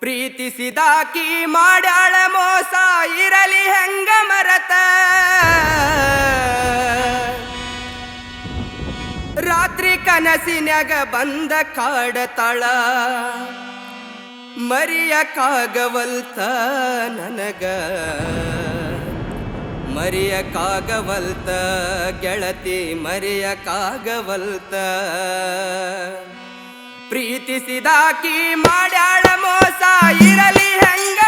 ಪ್ರೀತಿಸಿದಾಕಿ ಮಾಡ್ಯಾಳ ಮೋಸ ಇರಲಿ ಹೆಂಗ ಮರತ? ರಾತ್ರಿ ಕನಸಿನಾಗ ಬಂದ ಮರಿಯ ಕಾಗವಲ್ತ ನನಗ. ಮರಿಯ ಕಾಗವಲ್ತ ಗೆಳತಿ ಮರಿಯ ಕಾಗವಲ್ತ ಪ್ರೀತಿಸಿದಾಕಿ ಮಾಡ್ಯಾಳ ಮೋಸ ಇರಲಿ ಹೆಂಗ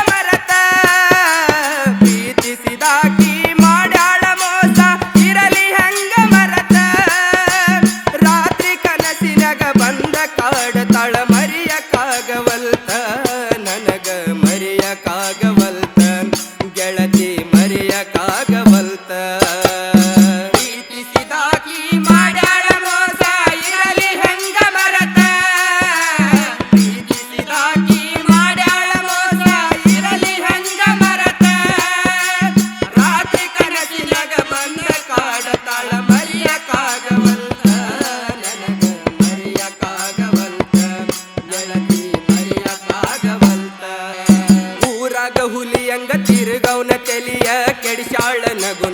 ತಿರುಗೌನ ತಿರುಗವನ ತೆಲಿಯ ಕೆಡಿಸಾಳ ನಗು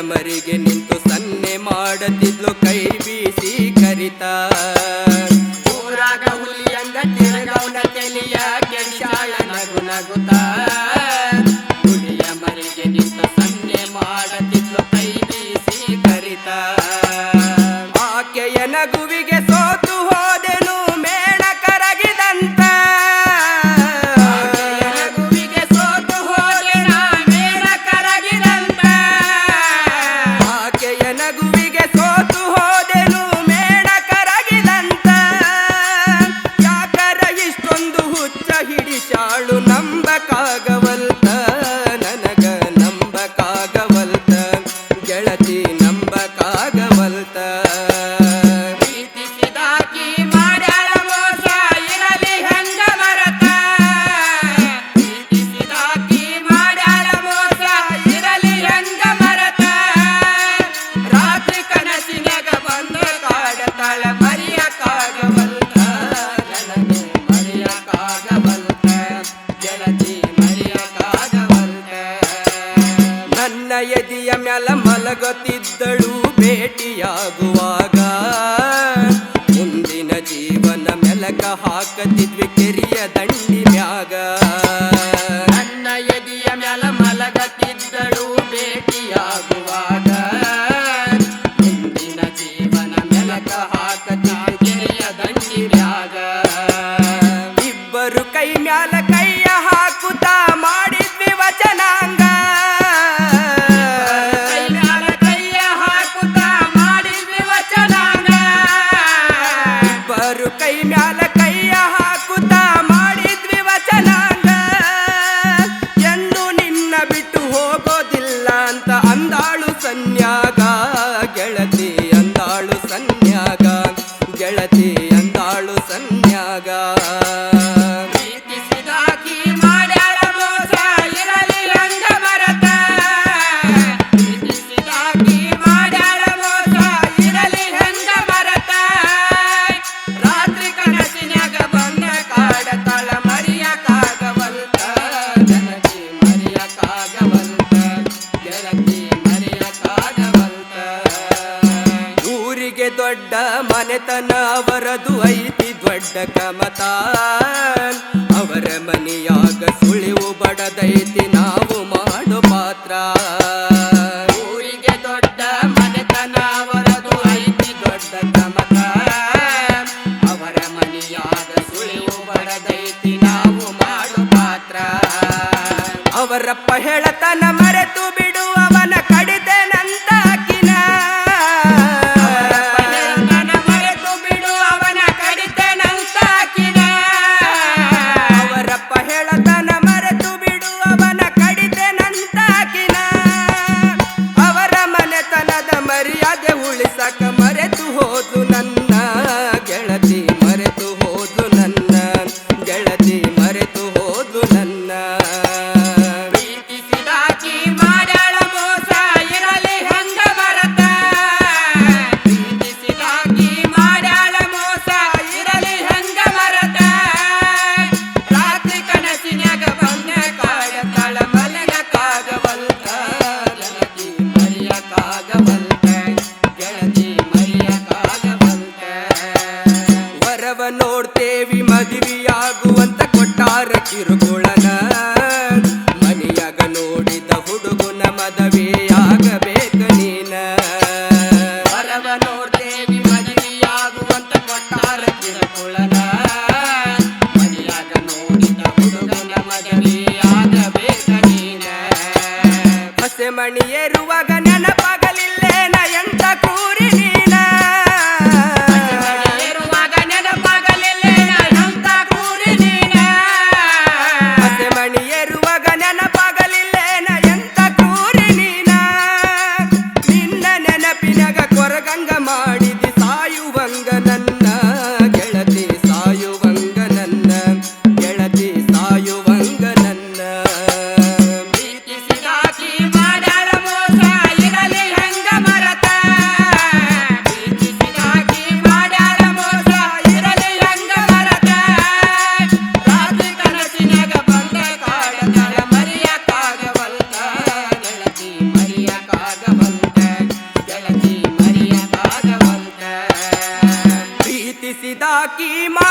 ಮರಿಗೆ ನಿಂತು ಸನ್ನೆ ಮಾಡುತ್ತಿದ್ಲು ಕೈ ಬೀಸಿ ಕರಿತ. ಊರಾಗ ಹುಲಿಯಂದ ತಿರುಗವನ ತೆಲಿಯ ಕೆಡಿಸಾಳ ನಗು ಹಿಡಿಚಾಳು ನಂಬಕ ಹಾಕತ್ತಿದ್ವಿ ಕೆರಿಯ ದಂಡಿ ಮ್ಯಾಗ. ನನ್ನ ಎದಿಯ ಮ್ಯಾಲ ಮಲಗತ್ತಿದ್ದಳು ಭೇಟಿಯಾಗುವಾಗ. ಹಿಂದಿನ ಜೀವನ ಮೆಲಕ ಹಾಕತ್ತ ಕೆರಿಯ ದಂಡಿ ಮ್ಯಾಗ. ಇಬ್ಬರು ಕೈ ಮ್ಯಾಲ ಕೈಯ ಹಾಕುತ್ತಾ ಮಾಡಿದ್ವಿ ವಚನಾಂಗ. ಕೈ ಮ್ಯಾಲ ಕೈ ಮನೆತನ ಅವರದು ಐತಿ ದೊಡ್ಡ ಕಮತ ಅವರ ಮನೆಯಾಗ ಸುಳಿವು ಬಡದೈತಿ, ನಾವು ಮಾಡು ಪಾತ್ರ. ಊರಿಗೆ ದೊಡ್ಡ ಮನೆತನ ಅವರದು ಐತಿ ದೊಡ್ಡ ಕಮ ಗೆಳತಿ ಮರಿಯಕ್ಕಾಗವಲ್ತ ಪ್ರೀತಿಸಿದಾಕಿ